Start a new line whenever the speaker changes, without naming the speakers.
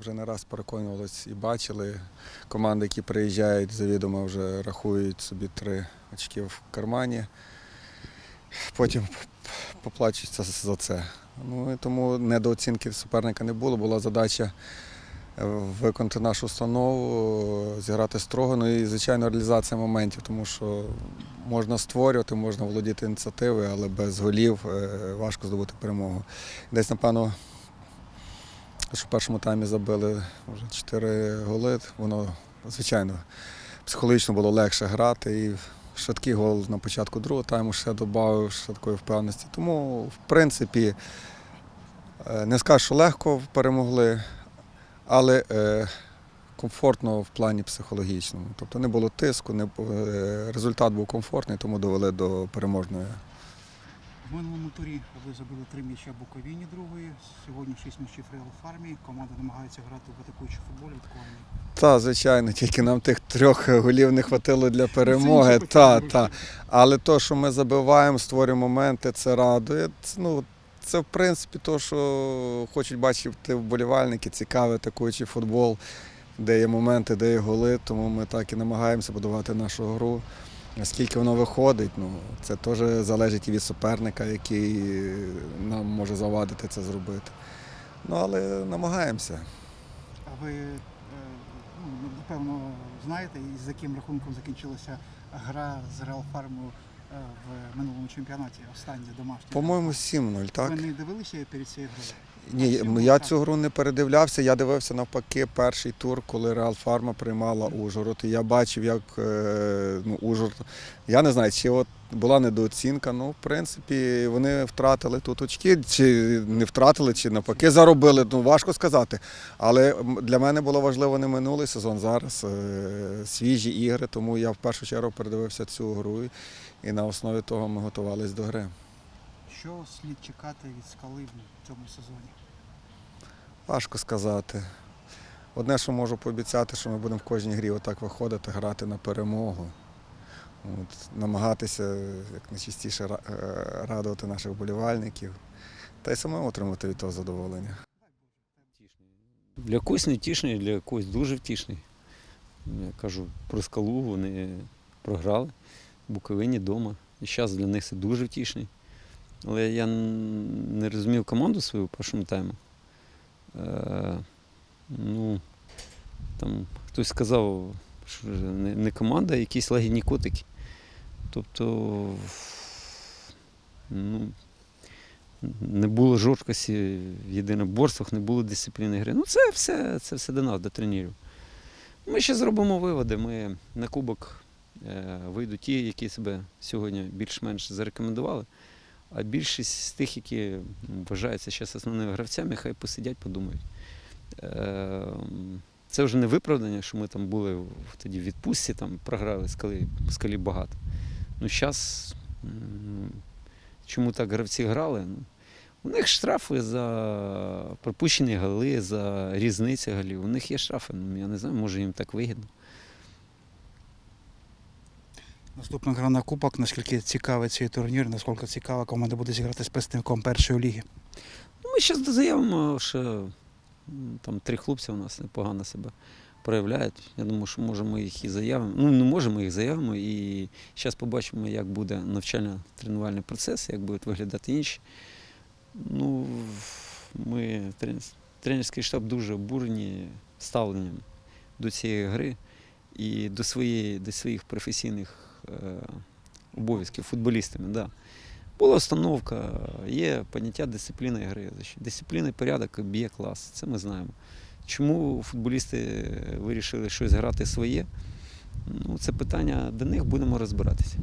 вже не раз переконувалися і бачили. Команди, які приїжджають, завідомо вже рахують собі три очки в кармані. Потім поплачуться за це. Ну і тому недооцінки суперника не було. Була задача е, виконати нашу установу, зіграти строго, ну і, звичайно, реалізація моментів, тому що можна створювати, можна володіти ініціативою, але без голів е, важко здобути перемогу. Десь, напевно, що в першому таймі забили вже 4 голи, воно, звичайно, психологічно було легше грати. І швидкий гол на початку другого тайму ще додав такої впевненості. Тому, в принципі, е, не скажу, що легко перемогли, але е, комфортно в плані психологічному. Тобто не було тиску, не, е, результат був комфортний, тому довели до переможної.
В минулому турі ви забили три м'яча Буковіні другої. Сьогодні шість м'ячів Реал Фармі. Команда намагається грати в атакуючий футбол. Відкований.
Та, звичайно, тільки нам тих трьох голів не хватило для перемоги. Та, та. Але то, що ми забиваємо, створюємо моменти, це радує. Це, ну, це в принципі то, що хочуть бачити вболівальники, цікавий атакуючий футбол, де є моменти, де є голи. Тому ми так і намагаємося будувати нашу гру. Наскільки воно виходить, ну, це теж залежить і від суперника, який нам може завадити це зробити. Ну, але намагаємося.
А ви, е, ну, напевно, знаєте, із яким рахунком закінчилася гра з Реал Фармою е, в минулому чемпіонаті, останній домашній?
По-моєму, 7-0, так?
Ви не дивилися перед цією грою?
Ні, я цю гру не передивлявся. Я дивився навпаки перший тур, коли Реал Фарма приймала Ужгород. І я бачив, як е, ну, Ужгород. Я не знаю, чи от була недооцінка. Ну, в принципі, вони втратили тут очки, чи не втратили, чи навпаки заробили. Ну, важко сказати. Але для мене було важливо не минулий сезон. Зараз е, свіжі ігри, тому я в першу чергу передивився цю гру. і- І на основі того ми готувалися до гри.
Що слід чекати від скали в цьому сезоні?
Важко сказати. Одне, що можу пообіцяти, що ми будемо в кожній грі отак виходити, грати на перемогу. От, намагатися як найчастіше е, радувати наших вболівальників та й самим отримати від того задоволення.
Для когось не втішний, для когось дуже втішний. Я кажу про скалу, вони програли в Буковині вдома. І зараз для них це дуже втішний. Але я не розумів команду свою в першому тайму. Е, ну, там хтось сказав, що не, не команда, а якісь лагідні котики. Тобто, ну, не було жорсткості в єдиноборствах, не було дисципліни гри. Ну, це все, це все до нас, до тренерів. Ми ще зробимо виводи. Ми на кубок е, вийдуть ті, які себе сьогодні більш-менш зарекомендували. А більшість з тих, які вважаються зараз основними гравцями, хай посидять, подумають. Е, це вже не виправдання, що ми там були в- тоді в відпустці, там програли скалі, скалі багато. Ну, зараз чому так гравці грали? Ну, у них штрафи за пропущені голи, за різницю голів. У них є штрафи. Ну, я не знаю, може їм так вигідно.
Наступна гра на кубок. Наскільки цікавий цей турнір, наскільки цікава команда буде зіграти з представником першої ліги?
Ну, ми зараз заявимо, що там три хлопці у нас непогано себе проявляють. Я думаю, що може ми їх і заявимо. Ну, не може, ми їх заявимо. І зараз побачимо, як буде навчально-тренувальний процес, як будуть виглядати інші. Ну, ми, тренерський штаб дуже обурені ставленням до цієї гри і до, своєї, до своїх професійних обов'язків футболістами. Да. Була установка, є поняття дисципліни гри. Дисципліни, порядок б'є клас, це ми знаємо. Чому футболісти вирішили щось грати своє? Ну, це питання до них будемо розбиратися.